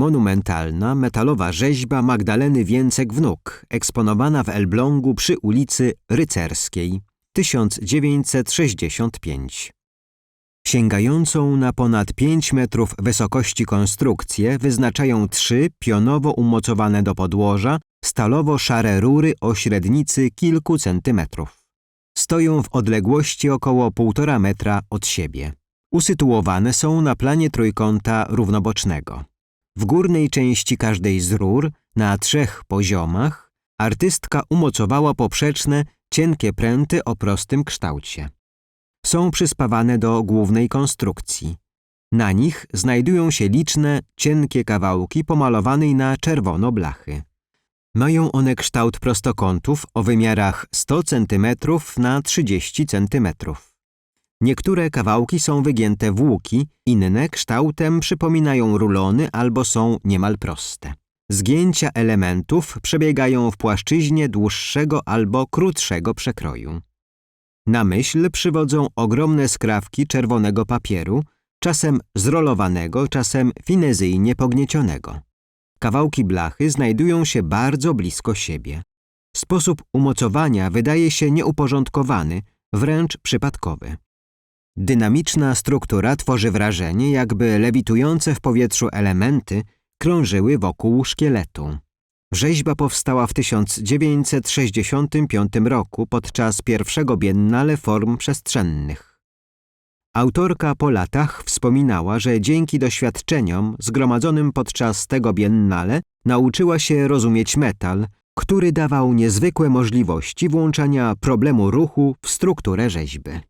Monumentalna, metalowa rzeźba Magdaleny Więcek-Wnuk, eksponowana w Elblągu przy ulicy Rycerskiej, 1965. Sięgającą na ponad 5 metrów wysokości konstrukcję wyznaczają trzy pionowo umocowane do podłoża stalowo-szare rury o średnicy kilku centymetrów. Stoją w odległości około 1,5 metra od siebie. Usytuowane są na planie trójkąta równobocznego. W górnej części każdej z rur, na trzech poziomach, artystka umocowała poprzeczne, cienkie pręty o prostym kształcie. Są przyspawane do głównej konstrukcji. Na nich znajdują się liczne, cienkie kawałki pomalowanej na czerwono blachy. Mają one kształt prostokątów o wymiarach 100 cm na 30 cm. Niektóre kawałki są wygięte w łuki, inne kształtem przypominają rulony albo są niemal proste. Zgięcia elementów przebiegają w płaszczyźnie dłuższego albo krótszego przekroju. Na myśl przywodzą ogromne skrawki czerwonego papieru, czasem zrolowanego, czasem finezyjnie pogniecionego. Kawałki blachy znajdują się bardzo blisko siebie. Sposób umocowania wydaje się nieuporządkowany, wręcz przypadkowy. Dynamiczna struktura tworzy wrażenie, jakby lewitujące w powietrzu elementy krążyły wokół szkieletu. Rzeźba powstała w 1965 roku podczas pierwszego biennale form przestrzennych. Autorka po latach wspominała, że dzięki doświadczeniom zgromadzonym podczas tego biennale nauczyła się rozumieć metal, który dawał niezwykłe możliwości włączania problemu ruchu w strukturę rzeźby.